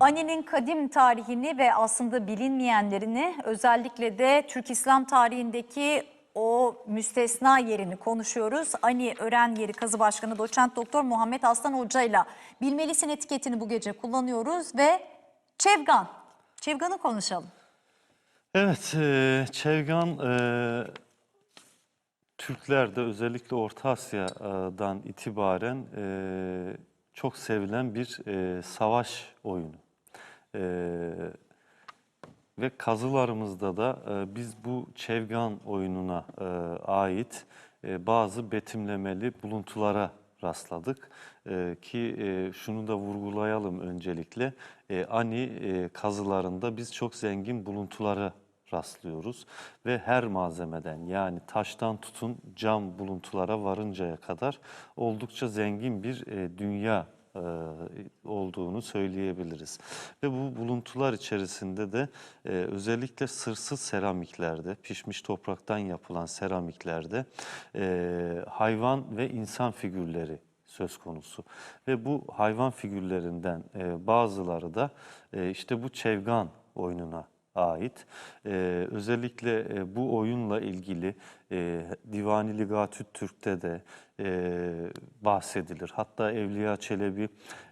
Ani'nin kadim tarihini ve aslında bilinmeyenlerini özellikle de Türk İslam tarihindeki o müstesna yerini konuşuyoruz. Ani Ören Yeri Kazı Başkanı Doçent Doktor Muhammed Aslan Hoca ile Bilmelisin etiketini bu gece kullanıyoruz ve Çevgan. Çevgan'ı konuşalım. Evet, e, Çevgan e, Türklerde özellikle Orta Asya'dan itibaren e, çok sevilen bir e, savaş oyunu. E, ve kazılarımızda da e, biz bu Çevgan oyununa e, ait e, bazı betimlemeli buluntulara rastladık. E, ki e, şunu da vurgulayalım öncelikle. E, Ani e, kazılarında biz çok zengin buluntulara rastlıyoruz ve her malzemeden yani taştan tutun cam buluntulara varıncaya kadar oldukça zengin bir e, dünya e, olduğunu söyleyebiliriz. Ve bu buluntular içerisinde de e, özellikle sırsız seramiklerde, pişmiş topraktan yapılan seramiklerde e, hayvan ve insan figürleri söz konusu. Ve bu hayvan figürlerinden e, bazıları da e, işte bu çevgan oyununa ait. Ee, özellikle e, bu oyunla ilgili e, Divani Ligatüt Türk'te de e, bahsedilir. Hatta Evliya Çelebi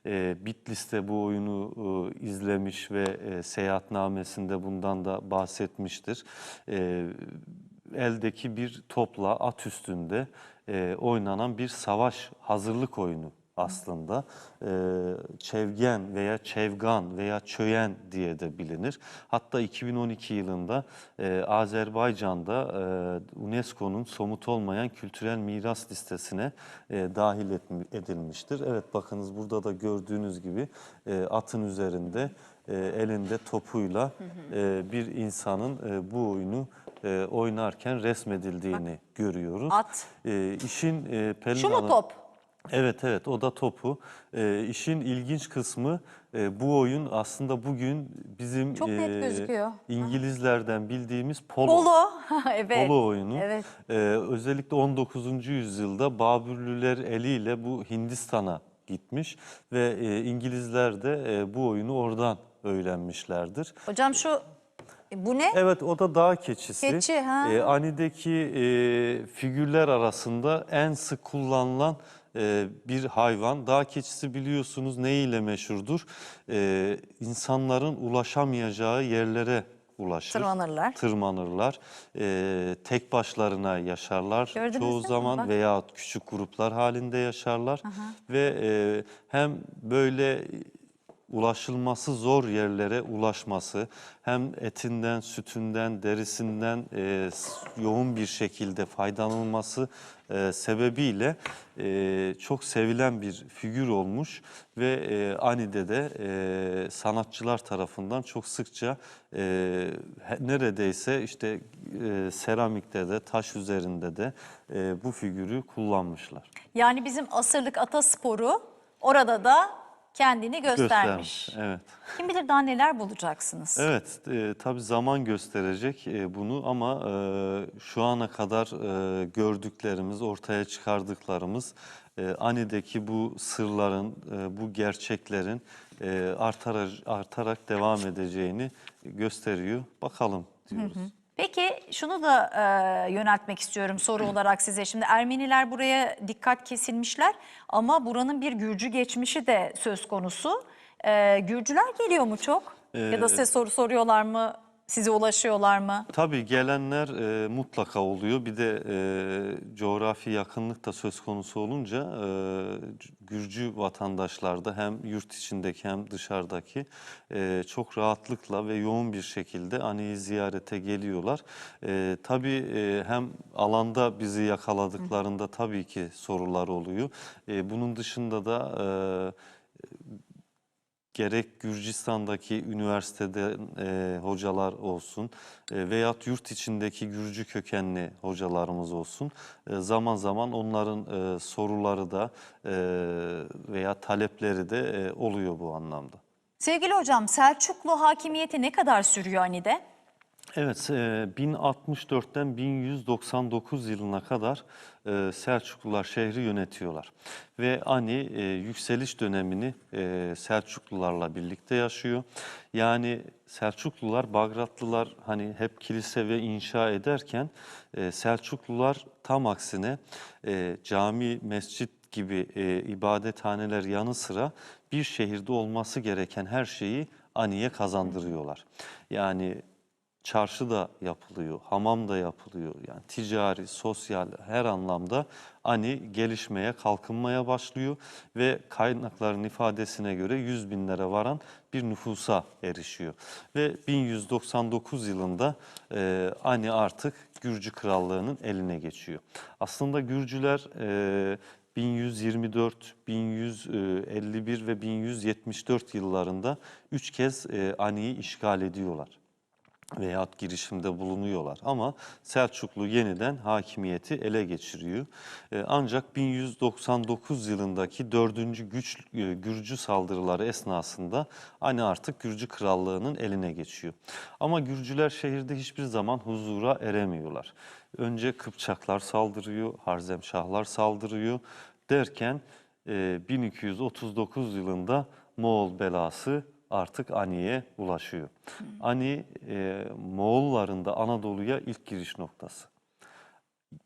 e, Bitlis'te bu oyunu e, izlemiş ve e, seyahatnamesinde bundan da bahsetmiştir. E, eldeki bir topla at üstünde e, oynanan bir savaş hazırlık oyunu aslında e, çevgen veya çevgan veya çöyen diye de bilinir. Hatta 2012 yılında e, Azerbaycan'da e, UNESCO'nun somut olmayan kültürel miras listesine e, dahil edilmiştir. Evet bakınız burada da gördüğünüz gibi e, atın üzerinde e, elinde topuyla e, bir insanın e, bu oyunu e, oynarken resmedildiğini görüyoruz. At. E, işin e, Pelin Şu mu top? Evet evet o da topu. Ee, işin ilginç kısmı e, bu oyun aslında bugün bizim Çok net e, gözüküyor. İngilizlerden bildiğimiz polo. Polo. evet. Polo oyunu. Evet. Ee, özellikle 19. yüzyılda Babürlüler eliyle bu Hindistan'a gitmiş ve e, İngilizler de e, bu oyunu oradan öğrenmişlerdir. Hocam şu bu ne? Evet o da dağ keçisi. Keçi, ha. Ee, Ani'deki e, figürler arasında en sık kullanılan e, bir hayvan. Dağ keçisi biliyorsunuz neyiyle meşhurdur? Ee, insanların ulaşamayacağı yerlere ulaşır. Tırmanırlar. Tırmanırlar. Ee, tek başlarına yaşarlar. Gördünüz Çoğu zaman Bak. veya küçük gruplar halinde yaşarlar. Ve e, hem böyle ulaşılması zor yerlere ulaşması hem etinden, sütünden, derisinden e, yoğun bir şekilde faydalanılması e, sebebiyle e, çok sevilen bir figür olmuş ve e, Ani'de de e, sanatçılar tarafından çok sıkça e, neredeyse işte e, seramikte de taş üzerinde de e, bu figürü kullanmışlar. Yani bizim asırlık atasporu orada da kendini göstermiş. Göstermiş. Evet. Kim bilir daha neler bulacaksınız. Evet, e, tabii zaman gösterecek e, bunu ama e, şu ana kadar e, gördüklerimiz, ortaya çıkardıklarımız e, Ani'deki bu sırların, e, bu gerçeklerin e, artarak, artarak devam edeceğini gösteriyor. Bakalım diyoruz. Peki şunu da e, yöneltmek istiyorum soru olarak size. Şimdi Ermeniler buraya dikkat kesilmişler ama buranın bir Gürcü geçmişi de söz konusu. E, Gürcüler geliyor mu çok? ya da size soru soruyorlar mı? Size ulaşıyorlar mı? Tabii gelenler e, mutlaka oluyor. Bir de e, coğrafi yakınlık da söz konusu olunca e, Gürcü vatandaşlar da hem yurt içindeki hem dışarıdaki e, çok rahatlıkla ve yoğun bir şekilde Ani'yi ziyarete geliyorlar. E, tabii e, hem alanda bizi yakaladıklarında tabii ki sorular oluyor. E, bunun dışında da e, gerek Gürcistan'daki üniversitede e, hocalar olsun e, veyahut yurt içindeki Gürcü kökenli hocalarımız olsun e, zaman zaman onların e, soruları da e, veya talepleri de e, oluyor bu anlamda. Sevgili hocam Selçuklu hakimiyeti ne kadar sürüyor Ani'de? Evet, e, 1064'ten 1199 yılına kadar e, Selçuklular şehri yönetiyorlar. Ve Ani e, yükseliş dönemini e, Selçuklularla birlikte yaşıyor. Yani Selçuklular, Bagratlılar hani hep kilise ve inşa ederken e, Selçuklular tam aksine e, cami, mescit gibi e, ibadethaneler yanı sıra bir şehirde olması gereken her şeyi Ani'ye kazandırıyorlar. Yani çarşı da yapılıyor, hamam da yapılıyor. Yani ticari, sosyal her anlamda Ani gelişmeye, kalkınmaya başlıyor ve kaynakların ifadesine göre 100 binlere varan bir nüfusa erişiyor. Ve 1199 yılında e, Ani artık Gürcü Krallığı'nın eline geçiyor. Aslında Gürcüler e, 1124, 1151 ve 1174 yıllarında üç kez e, Ani'yi işgal ediyorlar veyahut girişimde bulunuyorlar. Ama Selçuklu yeniden hakimiyeti ele geçiriyor. E, Ancak 1199 yılındaki 4. Güç, e, Gürcü saldırıları esnasında Ani artık Gürcü Krallığı'nın eline geçiyor. Ama Gürcüler şehirde hiçbir zaman huzura eremiyorlar. Önce Kıpçaklar saldırıyor, Harzemşahlar saldırıyor derken e, 1239 yılında Moğol belası artık Ani'ye ulaşıyor. Ani e, Moğolların da Anadolu'ya ilk giriş noktası.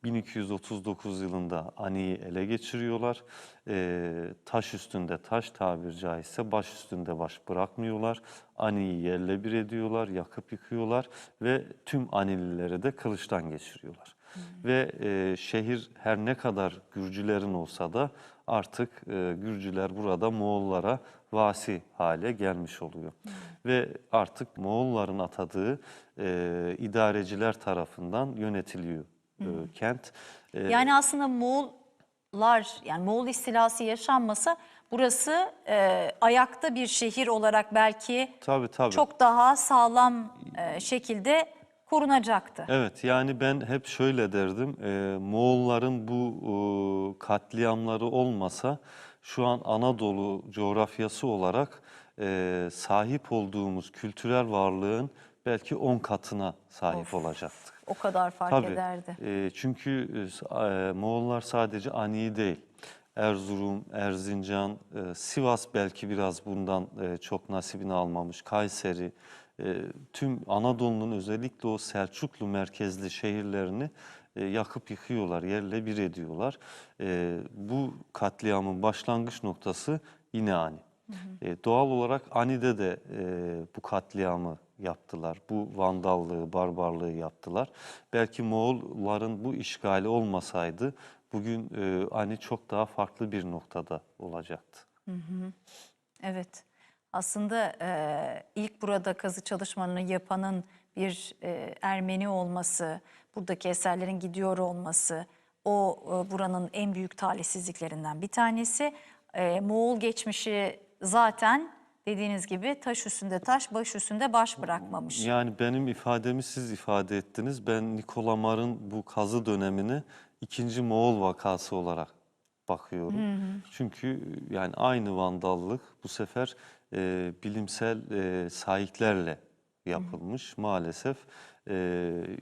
1239 yılında Ani'yi ele geçiriyorlar. E, taş üstünde taş tabir caizse baş üstünde baş bırakmıyorlar. Ani'yi yerle bir ediyorlar, yakıp yıkıyorlar ve tüm Anilileri de kılıçtan geçiriyorlar. Ve e, şehir her ne kadar Gürcülerin olsa da artık e, Gürcüler burada Moğollara vasi hale gelmiş oluyor. Ve artık Moğolların atadığı e, idareciler tarafından yönetiliyor e, kent. E, Yani aslında Moğollar yani Moğol istilası yaşanmasa burası e, ayakta bir şehir olarak belki tabii tabii. çok daha sağlam e, şekilde korunacaktı. Evet yani ben hep şöyle derdim. e, Moğolların bu e, katliamları olmasa şu an Anadolu coğrafyası olarak e, sahip olduğumuz kültürel varlığın belki 10 katına sahip olacaktık. O kadar fark Tabii. ederdi. E, çünkü e, Moğollar sadece Ani değil. Erzurum, Erzincan, e, Sivas belki biraz bundan e, çok nasibini almamış. Kayseri, e, tüm Anadolu'nun özellikle o Selçuklu merkezli şehirlerini e, yakıp yıkıyorlar, yerle bir ediyorlar. E, bu katliamın başlangıç noktası yine Ani. E, doğal olarak Ani'de de e, bu katliamı yaptılar. Bu vandallığı, barbarlığı yaptılar. Belki Moğolların bu işgali olmasaydı bugün e, Ani çok daha farklı bir noktada olacaktı. Evet. Aslında e, ilk burada kazı çalışmalarını yapanın bir e, Ermeni olması, buradaki eserlerin gidiyor olması, o e, buranın en büyük talihsizliklerinden bir tanesi. E, Moğol geçmişi zaten dediğiniz gibi taş üstünde taş, baş üstünde baş bırakmamış. Yani benim ifademi siz ifade ettiniz. Ben Nikola Mar'ın bu kazı dönemini ikinci Moğol vakası olarak bakıyorum. Çünkü yani aynı vandallık bu sefer e, bilimsel e, sahiplerle yapılmış. Maalesef e,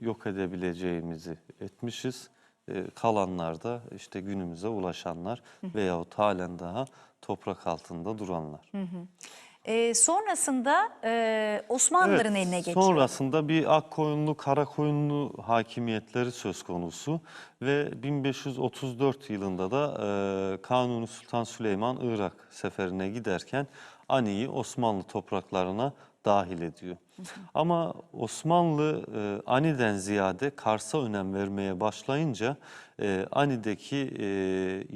yok edebileceğimizi etmişiz. E, kalanlar da işte günümüze ulaşanlar veyahut halen daha toprak altında duranlar. E, sonrasında e, Osmanlıların Evet, eline geçiyor. Sonrasında bir Akkoyunlu, Karakoyunlu hakimiyetleri söz konusu ve 1534 yılında da e, Kanuni Sultan Süleyman Irak seferine giderken Ani'yi Osmanlı topraklarına dahil ediyor. Ama Osmanlı e, Ani'den ziyade Kars'a önem vermeye başlayınca e, Ani'deki e,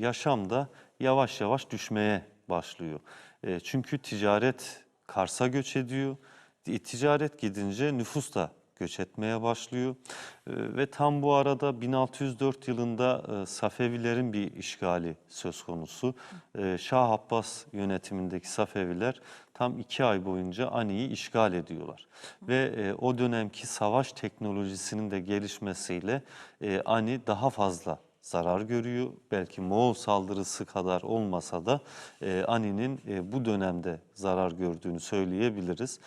yaşam da yavaş yavaş düşmeye başlıyor. E, çünkü ticaret Kars'a göç ediyor. E, Ticaret gidince nüfus da göç etmeye başlıyor. E, Ve tam bu arada 1604 yılında e, Safevilerin bir işgali söz konusu. E, Şah Abbas yönetimindeki Safeviler tam iki ay boyunca Ani'yi işgal ediyorlar. Ve e, o dönemki savaş teknolojisinin de gelişmesiyle e, Ani daha fazla zarar görüyor. Belki Moğol saldırısı kadar olmasa da e, Ani'nin e, bu dönemde zarar gördüğünü söyleyebiliriz.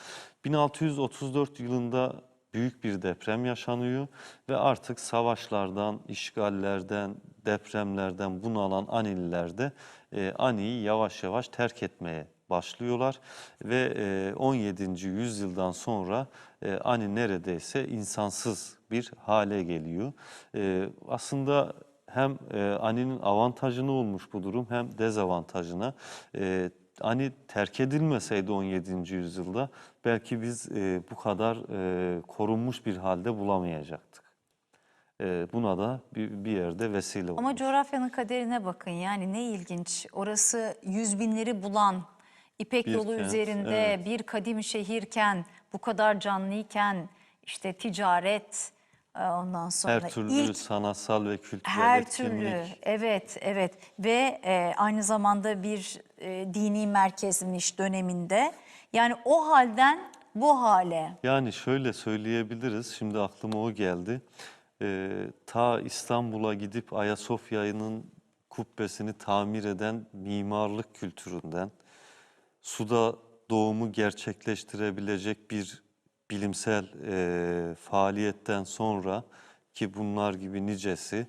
1634 yılında büyük bir deprem yaşanıyor ve artık savaşlardan, işgallerden, depremlerden bunalan Anililer de e, Ani'yi yavaş yavaş terk etmeye başlıyorlar ve e, 17. yüzyıldan sonra e, Ani neredeyse insansız bir hale geliyor. E, aslında hem e, Ani'nin avantajına olmuş bu durum hem dezavantajına. E, Ani terk edilmeseydi 17. yüzyılda belki biz e, bu kadar e, korunmuş bir halde bulamayacaktık. E, buna da bir, bir yerde vesile olmuş. Ama coğrafyanın kaderine bakın yani ne ilginç. Orası yüz binleri bulan, İpek Bir yolu kent, üzerinde evet. bir kadim şehirken, bu kadar canlıyken işte ticaret, e, ondan sonra Her türlü ilk sanatsal ve kültürel her etkinlik. türlü evet evet ve e, aynı zamanda bir e, dini merkezmiş döneminde. Yani o halden bu hale Yani şöyle söyleyebiliriz, şimdi aklıma o geldi. Ee, ta İstanbul'a gidip Ayasofya'nın kubbesini tamir eden mimarlık kültüründen, suda doğumu gerçekleştirebilecek bir bilimsel e, faaliyetten sonra ki bunlar gibi nicesi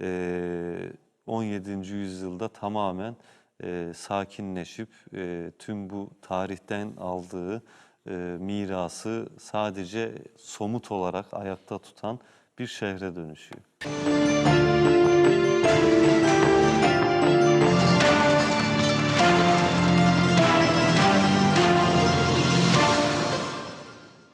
e, 17. yüzyılda tamamen e, sakinleşip e, tüm bu tarihten aldığı e, mirası sadece somut olarak ayakta tutan bir şehre dönüşüyor.